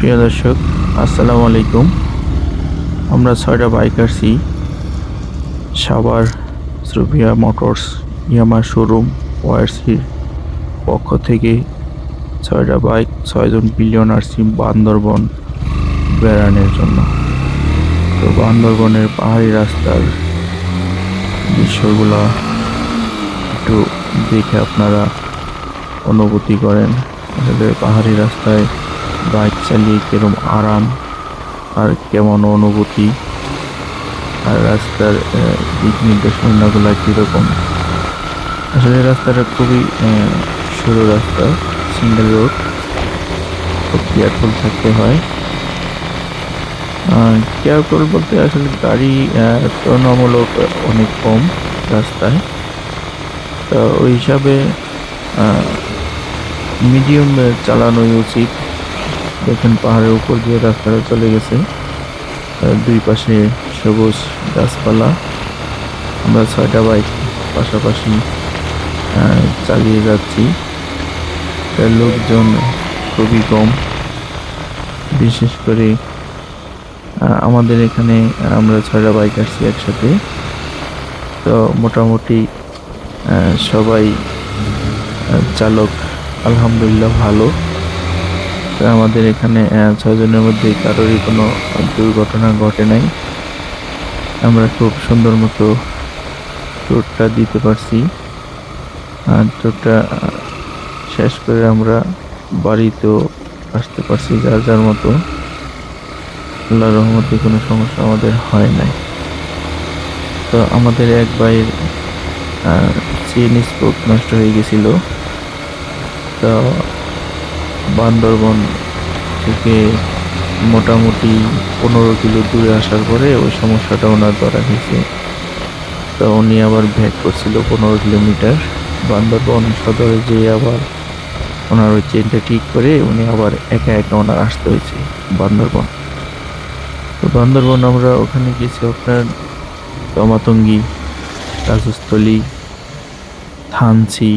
প্রিয় দর্শক, আসসালামু আলাইকুম। আমরা ছয়টা বাইক আসছি। সাভার সুরভিয়া মোটরস ইয়ামা শোরুম, ওয়ারসির পক্ষ থেকে ছয়টা বাইক, ছয়জন বিলিয়ন আসছি বান্দরবন বেড়ানোর জন্য। তো বান্দরবনের পাহাড়ি রাস্তার দৃশ্যগুলো একটু দেখে আপনারা অনুভূতি করেন। আসলে পাহাড়ি রাস্তায় বাইক চালিয়ে কিরম আরাম আর কেমন অনুভূতি? আর রাস্তার দিক নির্দেশনাগুলো কীরকম? আসলে রাস্তাটা খুবই সরু রাস্তা সিঙ্গেল রোড খুব কেয়ারফুল থাকতে হয়। কেয়ারফুল বলতে আসলে গাড়ি তুলনামূলক অনেক কম রাস্তায়। তো ওই হিসাবে মিডিয়াম চালানোই উচিত। দেখেন, পাহাড়ের উপর দিয়ে রাস্তাটা চলে গেছে। দুই পাশে সবুজ গাছপালা। আমরা ছয়টা বাইক পাশাপাশি চালিয়ে যাচ্ছি। লোকজন খুবই কম। বিশেষ করে আমাদের এখানে আমরা ছয়টা বাইক আসছি একসাথে। তো মোটামুটি সবাই চালক আলহামদুলিল্লাহ ভালো। আমাদের এখানে ছয়জনের মধ্যে কারোরই কোনো দুর্ঘটনা ঘটে নাই। আমরা খুব সুন্দর মতো ট্যুরটা দিতে পারছি। আর আহ, শেষ করে আমরা বাড়িতেও আসতে পারছি যার যার মতো। আল্লাহ রহমতে কোনো সমস্যা আমাদের হয় নাই। তো আমাদের এক ভাইয়ের চেন স্পোক নষ্ট হয়ে গেছিল। তো বান্দরবন থেকে মোটামুটি পনেরো কিলো দূরে আসার পরে ওই সমস্যাটা ওনার ধরা হয়েছে। তো উনি আবার ভ্যাক করছিল পনেরো কিলোমিটার। বান্দরবন সদরে যেয়ে আবার ওনার ওই চেনটা ঠিক করে উনি আবার একা একা ওনার আসতে হয়েছে বান্দরবন। তো বান্দরবন আমরা ওখানে গেছি আপনার তমাতঙ্গি, রাজস্থলী, থানচি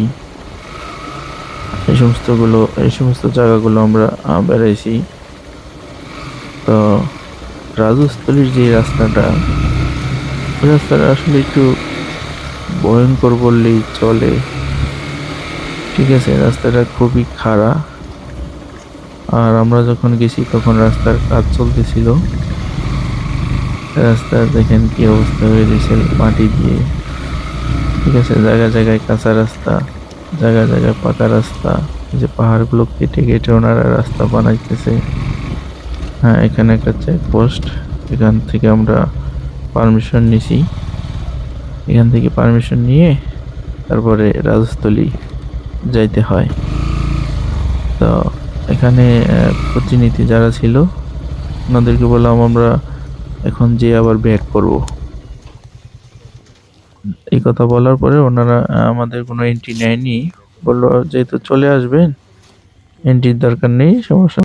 এই সমস্তগুলো, এই সমস্ত জায়গাগুলো আমরা বেড়াইছি। তো রাজস্থলীর যে রাস্তাটা, ওই রাস্তাটা আসলে একটু ভয়ঙ্কর বললেই চলে। ঠিক আছে, রাস্তাটা খুবই খারাপ আর আমরা যখন গেছি তখন রাস্তার কাজ চলতেছিল। রাস্তা দেখেন কি অবস্থা হয়ে গেছে মাটি দিয়ে। ঠিক আছে, জায়গায় জায়গায় কাঁচা রাস্তা। জায়গায় জায়গায় পাকা রাস্তা যে পাহাড়গুলো কেটে কেটে ওনারা রাস্তা বানাইতেছে। হ্যাঁ এখানে একটা চেকপোস্ট এখান থেকে আমরা পারমিশন নিছি। এখান থেকে পারমিশন নিয়ে তারপরে রাজস্থলী যাইতে হয়। তো এখানে প্রতিনিধি যারা ছিল, ওনাদেরকে বললাম আমরা এখন যে আবার ব্যাক করব। এই কথা বলার পরে ওনারা আমাদের কোনো এন্ট্রি নেয়নি বলল, যেহেতু চলে আসবেন এন্ট্রির দরকার নেই, সমস্যা।